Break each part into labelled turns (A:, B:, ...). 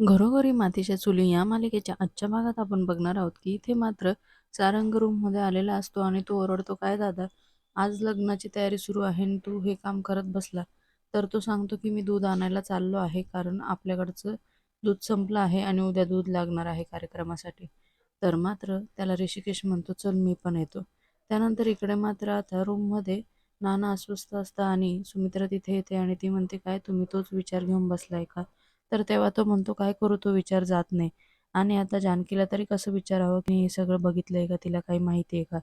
A: घरोघरी मातीच्या चुली या मालिकेच्या आजच्या भागात आपण बघणार आहोत की इथे मात्र सारंग रूममध्ये आलेला असतो आणि तो ओरडतो काय दादा आज लग्नाची तयारी सुरू आहे आणि तू हे काम करत बसला. तर तो सांगतो की मी दूध आणायला चाललो आहे कारण आपल्याकडचं दूध संपलं आहे आणि उद्या दूध लागणार आहे कार्यक्रमासाठी. तर मात्र त्याला ऋषिकेश म्हणतो चल मी पण येतो. त्यानंतर इकडे मात्र आता रूममध्ये नाना अस्वस्थ असतं आणि सुमित्रा तिथे येते आणि ती म्हणते काय तुम्ही तोच विचार घेऊन बसलाय का? तर तेव्हा तो म्हणतो काय करू तो विचार जात नाही. आणि आता जानकीला तरी कसं विचारावं की हे सगळं बघितलंय का तिला काही माहिती आहे का?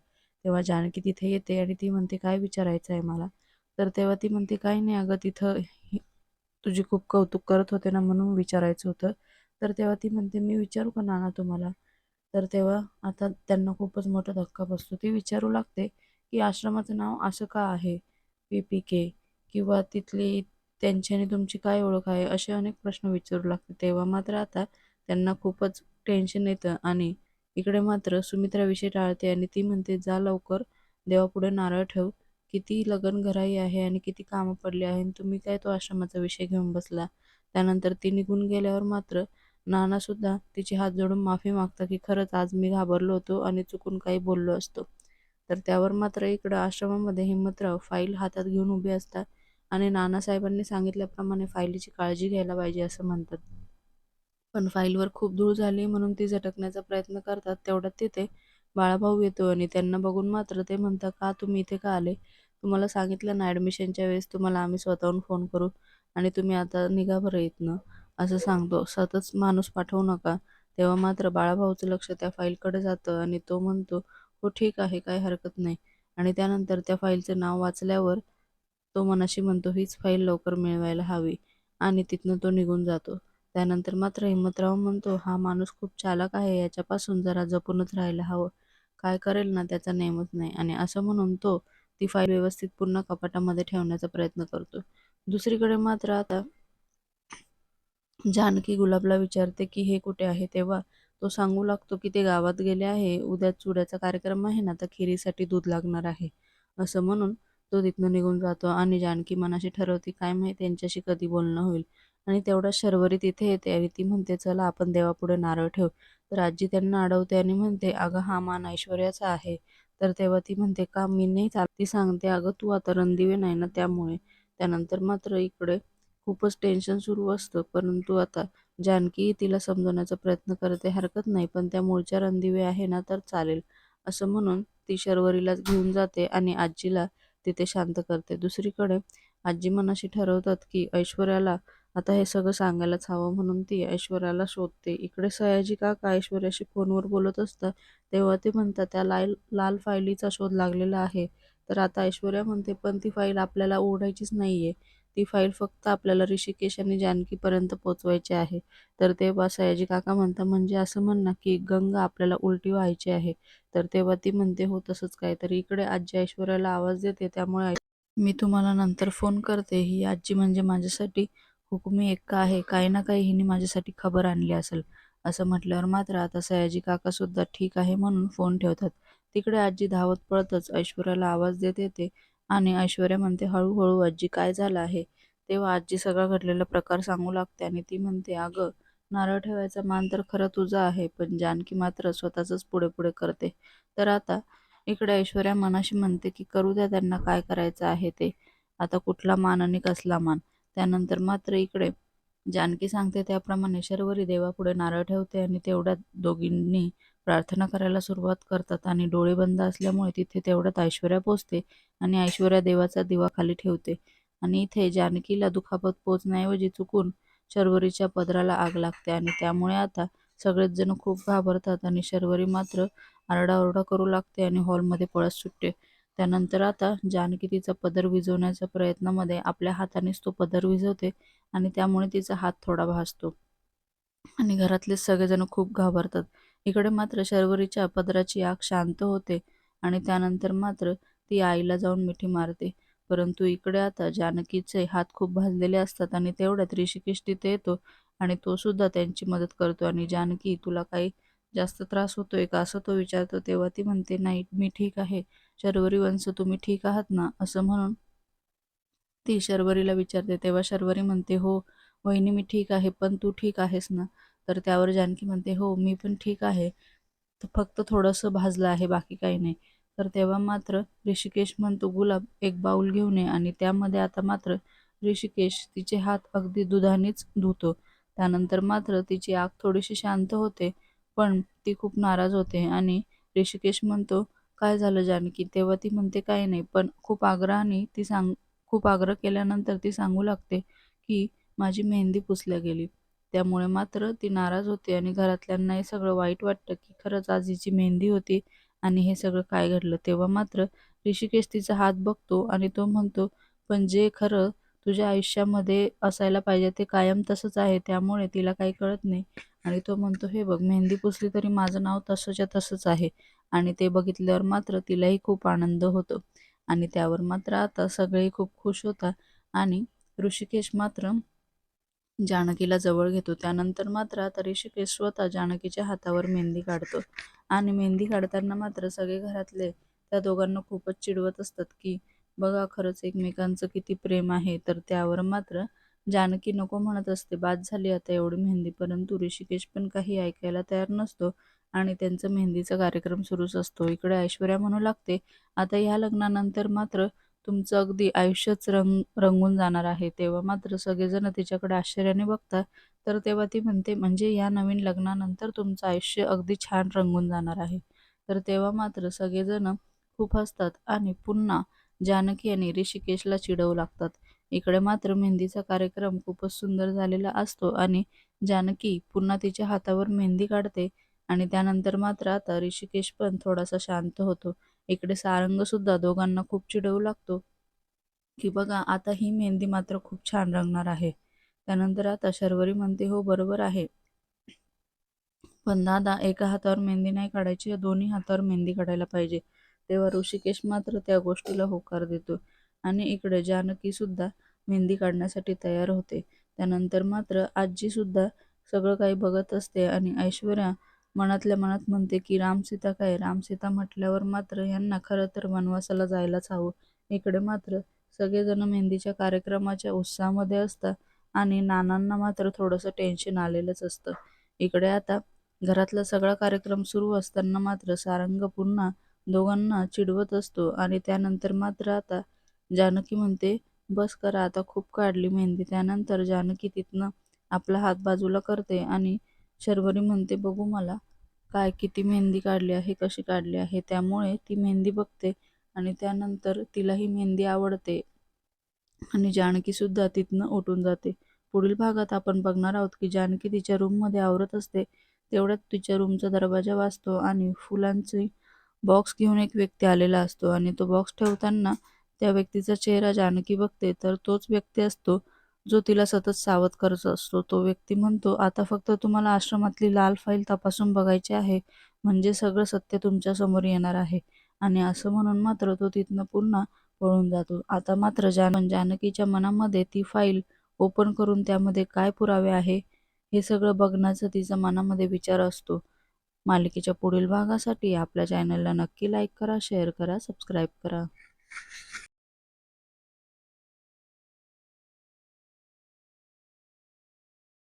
A: तेव्हा जानकी तिथे येते आणि ती म्हणते काय विचारायचं आहे मला? तर तेव्हा ती म्हणते काही नाही अगं तिथं तुझी खूप कौतुक करत होते ना म्हणून विचारायचं होतं. तर तेव्हा ती म्हणते मी विचारू का नाना तुम्हाला? तर तेव्हा आता त्यांना खूपच मोठा धक्का बसतो. ती विचारू लागते की आश्रमाचं नाव असं का आहे? पी पी के किंवा तिथली त्यांची आणि तुमची काय ओळख आहे असे अनेक प्रश्न विचारू लागते तेव्हा मात्र आता त्यांना खूपच टेन्शन येतं आणि इकडे मात्र सुमित्रा विषय टाळते आणि ती म्हणते जा लवकर देवापुढे नारळ ठेव. किती लगन घराई आहे आणि किती कामं पडली आहे आणि तुम्ही काय तो आश्रमाचा विषय घेऊन बसला? त्यानंतर ती निघून गेल्यावर मात्र नानासुद्धा तिचे हात जोडून माफी मागता की खरंच आज मी घाबरलो होतो आणि चुकून काही बोललो असतो. तर त्यावर मात्र इकडं आश्रमामध्ये हिम्मतराव फाईल हातात घेऊन उभे असतात. आणि नानासाहेबांनी सांगितल्याप्रमाणे फाईलीची काळजी घ्यायला पाहिजे असं म्हणतात. पण फाईलवर खूप धूळ झाली म्हणून ती झटकण्याचा प्रयत्न करतात तेवढ्यात तिथे बाळाभाऊ येतो आणि त्यांना बघून मात्र ते म्हणतात का तुम्ही इथे का आले? तुम्हाला सांगितलं ना ॲडमिशनच्या वेळेस तुम्हाला आम्ही स्वतःहून फोन करू आणि तुम्ही आता निघा बरं इथनं असं सांगतो. सतत माणूस पाठवू नका. तेव्हा मात्र बाळाभाऊचं लक्ष त्या फाईलकडे जातं आणि तो म्हणतो हो ठीक आहे काही हरकत नाही. आणि त्यानंतर त्या फाईलचं नाव वाचल्यावर तो मनाशी म्हणतो हीच फाईल लवकर मिळवायला हवी. आणि तिथनं तो निघून जातो. त्यानंतर मात्र हिम्मतराव म्हणतो हा माणूस खूप चालक आहे याच्यापासून जरा जपूनच राहायला हवं. काय करेल ना त्याचा नेमच नाही. आणि असं म्हणून तो ती फाईल व्यवस्थित पुन्हा कपाटामध्ये ठेवण्याचा प्रयत्न करतो. दुसरीकडे मात्र आता जानकी गुलाबला विचारते की हे कुठे आहे? तेव्हा तो सांगू लागतो की ते गावात गेले आहे. उद्या चुड्याचा कार्यक्रम आहे ना तर खिरीसाठी दूध लागणार आहे. असं म्हणून तो तिथनं निघून जातो आणि जानकी मनाशी ठरवते काय माहिती त्यांच्याशी कधी बोलणं होईल? आणि तेवढा शर्वरी तिथे येते आणि ती म्हणते चला आपण देवापुढे नारळ ठेवू. तर आजी त्यांना अडवते आणि म्हणते अगं हा मान ऐश्वर्याचा आहे. तर तेव्हा ती म्हणते का मी नाही चाल ती सांगते अगं तू आता रणदिवे नाही ना त्यामुळे. त्यानंतर मात्र इकडे खूपच टेन्शन सुरू असतं परंतु आता जानकी तिला समजवण्याचा प्रयत्न करते हरकत नाही पण त्या मूळच्या रणदिवे आहे ना तर चालेल. असं म्हणून ती शर्वरीलाच घेऊन जाते आणि आजीला तिथे शांत करते. दुसरीकडे आजी मनाशी ठरवतात की ऐश्वर्याला आता हे सगळं सांगायलाच हवं म्हणून ती ऐश्वर्याला शोधते. इकडे सयाजी काका ऐश्वर्याशी फोनवर बोलत असतात तेव्हा ते म्हणतात त्या लाल लाल फाईलीचा शोध लागलेला आहे. तर आता ऐश्वर्या म्हणते पण ती फाईल आपल्याला उघडायचीच नाहीये. ती फाईल फक्त आपल्याला ऋषिकेश आणि जानकीपर्यंत पोचवायची आहे. तर तेव्हा सयाजी काका म्हणतात म्हणजे असं म्हणणं की गंगा आपल्याला उलटी व्हायची आहे. तर तेव्हा ती म्हणते हो तसंच काय तर इकडे आजी ऐश्वर्याला आवाज देते त्यामुळे मी तुम्हाला नंतर फोन करते. ही आजी म्हणजे माझ्यासाठी हुकुमी एक्का आहे. काही ना काही हिने माझ्यासाठी खबर आणली असेल. असं म्हटल्यावर मात्र आता सयाजी काका सुद्धा ठीक आहे म्हणून फोन ठेवतात. तिकडे आजी धावत पळतच ऐश्वर्याला आवाज देत येते. आणि ऐश्वर्या म्हणते हळूहळू आजी काय झालं आहे? तेव्हा आजी सगळा घडलेला प्रकार सांगू लागते आणि ती म्हणते अगं नारळ ठेवायचा मान तर खरं तुझा आहे पण जानकी मात्र स्वतःच पुढे पुढे करते. तर आता इकडे ऐश्वर्या मनाशी म्हणते की करू द्या त्यांना काय करायचं आहे ते. आता कुठला मान आणि कसला मान? त्यानंतर मात्र इकडे जानकी सांगते त्याप्रमाणे शर्वरी देवापुढे नारळ ठेवते आणि तेवढ्यात दोघींनी प्रार्थना करायला सुरुवात करतात आणि डोळे बंद असल्यामुळे तिथे तेवढ्यात ऐश्वर्या पोचते आणि ऐश्वर्या देवाचा दिवा खाली ठेवते. आणि इथे जानकीला दुखापत पोचण्याऐवजी चुकून शर्वरीच्या पदराला आग लागते आणि त्यामुळे आता सगळेच जण खूप घाबरतात आणि शर्वरी मात्र आरडाओरडा करू लागते आणि हॉलमध्ये पळत सुटते. त्यानंतर आता जानकी तिचा पदर विझवण्याच्या प्रयत्नामध्ये आपल्या हातानेच तो पदर विझवते आणि त्यामुळे तिचा हात थोडा भासतो. आणि घरातले सगळेजण खूप घाबरतात. इकडे मात्र शर्वरीच्या पदराची आग शांत होते आणि त्यानंतर मात्र ती आईला जाऊन मिठी मारते. परंतु इकडे आता जानकीचे हात खूप भाजलेले असतात आणि तेवढ्यात ऋषिकेश तिथे येतो आणि तो सुद्धा त्यांची मदत करतो आणि जानकी तुला काही जास्त त्रास होतोय का? असं तो विचारतो. तेव्हा ती म्हणते नाही मी ठीक आहे. शर्वरी वंश तुम्ही ठीक आहात ना? असं म्हणून ती शर्वरीला विचारते. तेव्हा शर्वरी म्हणते हो वहिनी मी ठीक आहे पण तू ठीक आहेस ना? तर त्यावर जानकी म्हणते हो मी पण ठीक आहे. फक्त थोडंसं भाजलं आहे बाकी काही नाही. तर तेव्हा मात्र ऋषिकेश म्हणतो गुलाब एक बाऊल घेऊन ये. आणि त्यामध्ये आता मात्र ऋषिकेश तिचे हात अगदी दुधानेच धुतो. त्यानंतर मात्र तिची आग थोडीशी शांत होते पण ती खूप नाराज होते. आणि ऋषिकेश म्हणतो काय झालं जानकी? तेव्हा ती म्हणते काय नाही पण खूप आग्रहाने ती सांग खूप आग्रह केल्यानंतर ती सांगू लागते की माझी मेहंदी पुसल्या गेली. त्यामुळे मात्र ती नाराज होते आणि घरातल्यांनाही सगळं वाईट वाटतं की खरंच आज हिची मेहंदी होती आणि हे सगळं काय घडलं. तेव्हा मात्र ऋषिकेश तिचा हात बघतो आणि तो म्हणतो पण जे खरं तुझ्या आयुष्यामध्ये असायला पाहिजे ते कायम तसंच आहे त्यामुळे तिला काही कळत नाही. आणि तो म्हणतो हे बघ मेहंदी पुसली तरी माझं नाव तसंच्या तसंच आहे. आणि ते बघितल्यावर मात्र तिलाही खूप आनंद होतो. आणि त्यावर मात्र आता सगळेही खूप खुश होतात आणि ऋषिकेश मात्र जानकीला जवळ घेतो. त्यानंतर मात्र आता ऋषिकेश स्वतः जानकीच्या हातावर मेहंदी काढतो. आणि मेहंदी काढताना मात्र सगळे घरातले त्या दोघांना खूपच चिडवत असतात की बघा खरंच एकमेकांचं किती प्रेम आहे. तर त्यावर मात्र जानकी नको म्हणत असते. बाद झाली आता एवढी मेहंदी परंतु ऋषिकेश पण काही ऐकायला तयार नसतो आणि त्यांचा मेहंदीचा कार्यक्रम सुरूच असतो. इकडे ऐश्वर्या म्हणू लागते आता ह्या लग्नानंतर मात्र तुमचं अगदी आयुष्यच रंग रंगून जाणार आहे. तेव्हा मात्र सगळेजण तिच्याकडे आश्चर्याने बघतात. तर तेव्हा ती म्हणते म्हणजे या नवीन लग्नानंतर तुमचं आयुष्य अगदी छान रंगून जाणार आहे. तर तेव्हा मात्र सगळेजण खूप हसतात आणि पुन्हा जानकी आणि ऋषिकेशला चिडवू लागतात. इकडे मात्र मेहंदीचा कार्यक्रम खूपच सुंदर झालेला असतो आणि जानकी पुन्हा तिच्या हातावर मेहंदी काढते. आणि त्यानंतर मात्र आता ऋषिकेश पण थोडासा शांत होतो. इकडे सारंग सुद्धा दोघांना खूप चिडवू लागतो. की बघा आता ही मेहंदी मात्र खूप छान रंगणार आहे. त्यानंतर आता शर्वरी म्हणते हो बरोबर आहे. पण दादा एका हातावर मेहंदी नाही काढायची दोन्ही हातावर मेहंदी काढायला पाहिजे. तेव्हा ऋषिकेश मात्र त्या गोष्टीला होकार देतो. आणि इकडे जानकी सुद्धा मेहंदी काढण्यासाठी तयार होते. त्यानंतर मात्र आजी सुद्धा सगळं काही बघत असते आणि ऐश्वर्या मनातल्या मनात म्हणते की रामसीता काय? रामसीता म्हटल्यावर मात्र यांना खरं तर वनवासाला जायलाच हवं. इकडे मात्र सगळेजण मेहंदीच्या कार्यक्रमाच्या उत्साहामध्ये असतात आणि नानांना मात्र थोडंसं टेन्शन आलेलंच असतं. इकडे आता घरातला सगळा कार्यक्रम सुरू असताना मात्र सारंग पुन्हा दोघांना चिडवत असतो आणि त्यानंतर मात्र आता जानकी म्हणते बस करा आता खूप काढली मेहंदी. त्यानंतर जानकी तिथनं आपला हात बाजूला करते आणि शर्वरी म्हणते बघू मला काय किती मेहंदी काढली आहे कशी काढली आहे. त्यामुळे ती मेहंदी बघते आणि त्यानंतर तिला ही मेहंदी आवडते आणि जानकीसुद्धा तिथनं उठून जाते. पुढील भागात आपण बघणार आहोत की जानकी तिच्या रूममध्ये आवरत असते तेवढ्यात तिच्या रूमचा दरवाजा वाजतो आणि फुलांची बॉक्स घेऊन एक व्यक्ती आलेला असतो आणि तो बॉक्स ठेवताना त्या व्यक्तीचा चेहरा जानकी बघते तर तोच व्यक्ती असतो जो तिला सतत सावध करत असतो तो व्यक्ती म्हणतो आता फक्त तुम्हाला आश्रमातली लाल फाईल तपासून बघायची आहे म्हणजे सगळं सत्य तुमच्यासमोर येणार आहे. आणि असं म्हणून मात्र तो तिथनं पुन्हा पळून जातो. आता मात्र जान जानकीच्या मनामध्ये ती फाईल ओपन करून त्यामध्ये काय पुरावे आहे हे सगळं बघण्याचा तिचा मनामध्ये विचार असतो. मालिकेच्या पुढील भागासाठी आपल्या चॅनलला नक्की लाईक करा शेअर करा सबस्क्राईब करा.